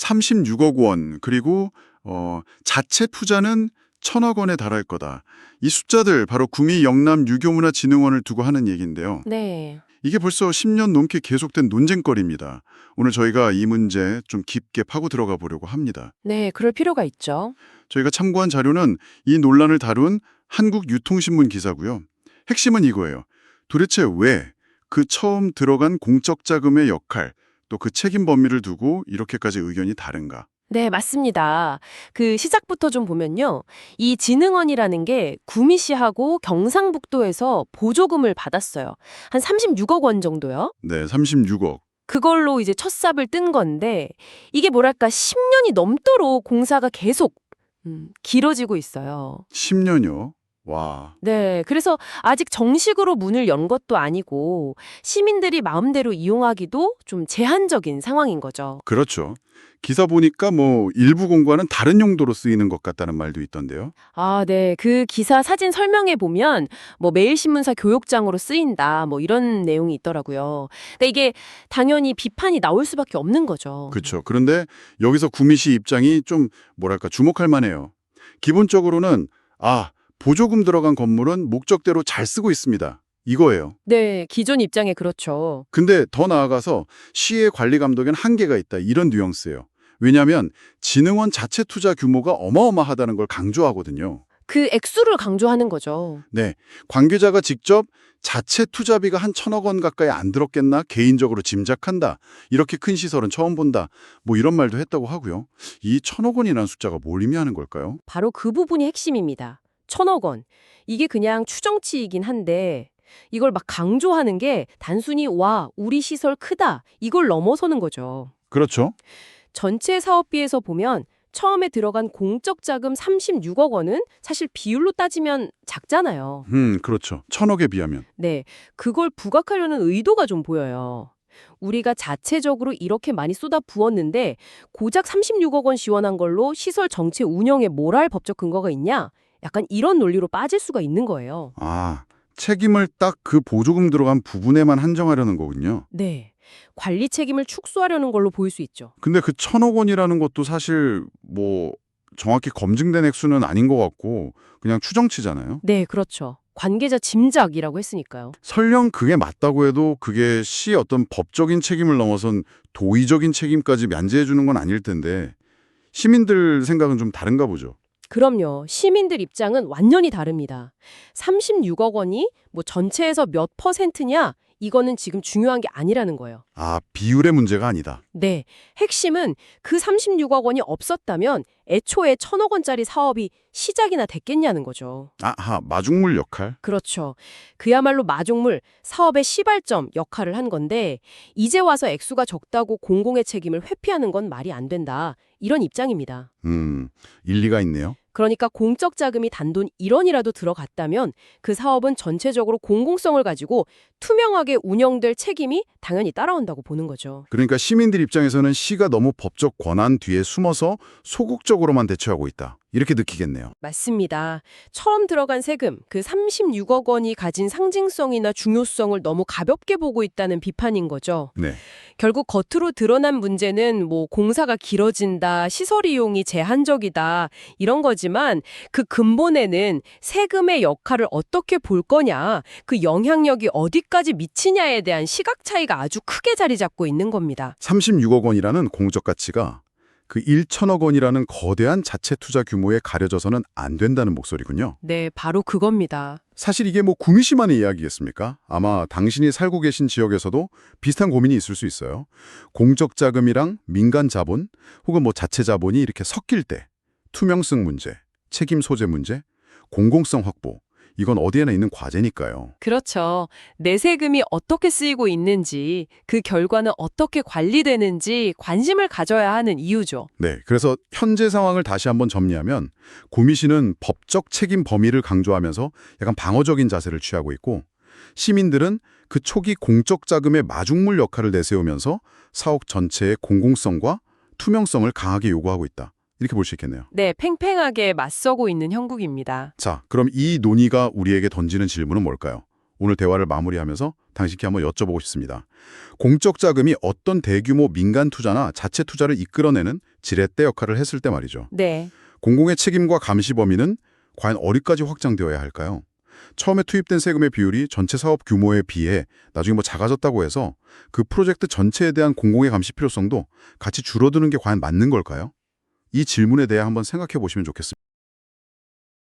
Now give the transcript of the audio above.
36억 원, 그리고 어, 자체 투자는 천억 원에 달할 거다. 이 숫자들 바로 구미 영남 유교문화진흥원을 두고 하는 얘기인데요. 네. 이게 벌써 10년 넘게 계속된 논쟁거리입니다. 오늘 저희가 이 문제 좀 깊게 파고 들어가 보려고 합니다. 네, 그럴 필요가 있죠. 저희가 참고한 자료는 이 논란을 다룬 한국유통신문 기사고요. 핵심은 이거예요. 도대체 왜 그 처음 들어간 공적 자금의 역할, 또 그 책임 범위를 두고 이렇게까지 의견이 다른가? 네, 맞습니다. 그 시작부터 좀 보면요. 이 진흥원이라는 게 구미시하고 경상북도에서 보조금을 받았어요. 한 36억 원 정도요. 네, 36억. 그걸로 이제 첫 삽을 뜬 건데 이게 뭐랄까 10년이 넘도록 공사가 계속 음, 길어지고 있어요. 10년요. 와. 네, 그래서 아직 정식으로 문을 연 것도 아니고 시민들이 마음대로 이용하기도 좀 제한적인 상황인 거죠. 그렇죠. 기사 보니까 뭐 일부 공과는 다른 용도로 쓰이는 것 같다는 말도 있던데요. 아, 네. 그 기사 사진 설명에 보면 뭐 매일신문사 교육장으로 쓰인다 뭐 이런 내용이 있더라고요. 그러니까 이게 당연히 비판이 나올 수밖에 없는 거죠. 그렇죠. 그런데 여기서 구미시 입장이 좀 뭐랄까 주목할 만해요. 기본적으로는 아, 보조금 들어간 건물은 목적대로 잘 쓰고 있습니다. 이거예요. 네, 기존 입장에 그렇죠. 근데 더 나아가서 시의 관리 감독엔 한계가 있다. 이런 뉘앙스예요. 왜냐하면 진흥원 자체 투자 규모가 어마어마하다는 걸 강조하거든요. 그 액수를 강조하는 거죠. 네, 관계자가 직접 자체 투자비가 한 천억 원 가까이 안 들었겠나 개인적으로 짐작한다. 이렇게 큰 시설은 처음 본다. 뭐 이런 말도 했다고 하고요. 이 천억 원이라는 숫자가 뭘 의미하는 걸까요? 바로 그 부분이 핵심입니다. 천억 원. 이게 그냥 추정치이긴 한데 이걸 막 강조하는 게 단순히 와, 우리 시설 크다. 이걸 넘어서는 거죠. 그렇죠. 전체 사업비에서 보면 처음에 들어간 공적 자금 36억 원은 사실 비율로 따지면 작잖아요. 음, 그렇죠. 천억에 비하면. 네, 그걸 부각하려는 의도가 좀 보여요. 우리가 자체적으로 이렇게 많이 쏟아 부었는데 고작 36억 원 지원한 걸로 시설 정체 운영에 뭘할 법적 근거가 있냐? 약간 이런 논리로 빠질 수가 있는 거예요. 아, 책임을 딱 그 보조금 들어간 부분에만 한정하려는 거군요. 네. 관리 책임을 축소하려는 걸로 보일 수 있죠. 근데 그 천억 원이라는 것도 사실 뭐 정확히 검증된 액수는 아닌 것 같고 그냥 추정치잖아요. 네, 그렇죠. 관계자 짐작이라고 했으니까요. 설령 그게 맞다고 해도 그게 시의 어떤 법적인 책임을 넘어선 도의적인 책임까지 면제해 주는 건 아닐 텐데 시민들 생각은 좀 다른가 보죠. 그럼요. 시민들 입장은 완전히 다릅니다. 36억 원이 뭐 전체에서 몇 퍼센트냐? 이거는 지금 중요한 게 아니라는 거예요. 아, 비율의 문제가 아니다. 네. 핵심은 그 36억 원이 없었다면 애초에 천억 원짜리 사업이 시작이나 됐겠냐는 거죠. 아하, 마중물 역할? 그렇죠. 그야말로 마중물, 사업의 시발점 역할을 한 건데 이제 와서 액수가 적다고 공공의 책임을 회피하는 건 말이 안 된다. 이런 입장입니다. 음, 일리가 있네요. 그러니까 공적 자금이 단돈 1원이라도 들어갔다면 그 사업은 전체적으로 공공성을 가지고 투명하게 운영될 책임이 당연히 따라온다고 보는 거죠. 그러니까 시민들 입장에서는 시가 너무 법적 권한 뒤에 숨어서 소극적으로만 대처하고 있다. 이렇게 느끼겠네요. 맞습니다. 처음 들어간 세금, 그 36억 원이 가진 상징성이나 중요성을 너무 가볍게 보고 있다는 비판인 거죠. 네. 결국 겉으로 드러난 문제는 뭐 공사가 길어진다, 시설 이용이 제한적이다, 이런 거지만 그 근본에는 세금의 역할을 어떻게 볼 거냐, 그 영향력이 어디까지 미치냐에 대한 시각 차이가 아주 크게 자리 잡고 있는 겁니다. 36억 원이라는 공적 가치가 그 1천억 원이라는 거대한 자체 투자 규모에 가려져서는 안 된다는 목소리군요. 네, 바로 그겁니다. 사실 이게 뭐 구미시만의 이야기겠습니까? 아마 당신이 살고 계신 지역에서도 비슷한 고민이 있을 수 있어요. 공적 자금이랑 민간 자본 혹은 뭐 자체 자본이 이렇게 섞일 때 투명성 문제, 책임 소재 문제, 공공성 확보 이건 어디에나 있는 과제니까요. 그렇죠. 내 세금이 어떻게 쓰이고 있는지, 그 결과는 어떻게 관리되는지 관심을 가져야 하는 이유죠. 네, 그래서 현재 상황을 다시 한번 정리하면 구미시는 법적 책임 범위를 강조하면서 약간 방어적인 자세를 취하고 있고 시민들은 그 초기 공적 자금의 마중물 역할을 내세우면서 사업 전체의 공공성과 투명성을 강하게 요구하고 있다. 이렇게 볼 수 있겠네요. 네, 팽팽하게 맞서고 있는 형국입니다. 자, 그럼 이 논의가 우리에게 던지는 질문은 뭘까요? 오늘 대화를 마무리하면서 당신께 한번 여쭤보고 싶습니다. 공적 자금이 어떤 대규모 민간 투자나 자체 투자를 이끌어내는 지렛대 역할을 했을 때 말이죠. 네. 공공의 책임과 감시 범위는 과연 어디까지 확장되어야 할까요? 처음에 투입된 세금의 비율이 전체 사업 규모에 비해 나중에 뭐 작아졌다고 해서 그 프로젝트 전체에 대한 공공의 감시 필요성도 같이 줄어드는 게 과연 맞는 걸까요? 이 질문에 대해 한번 생각해 보시면 좋겠습니다.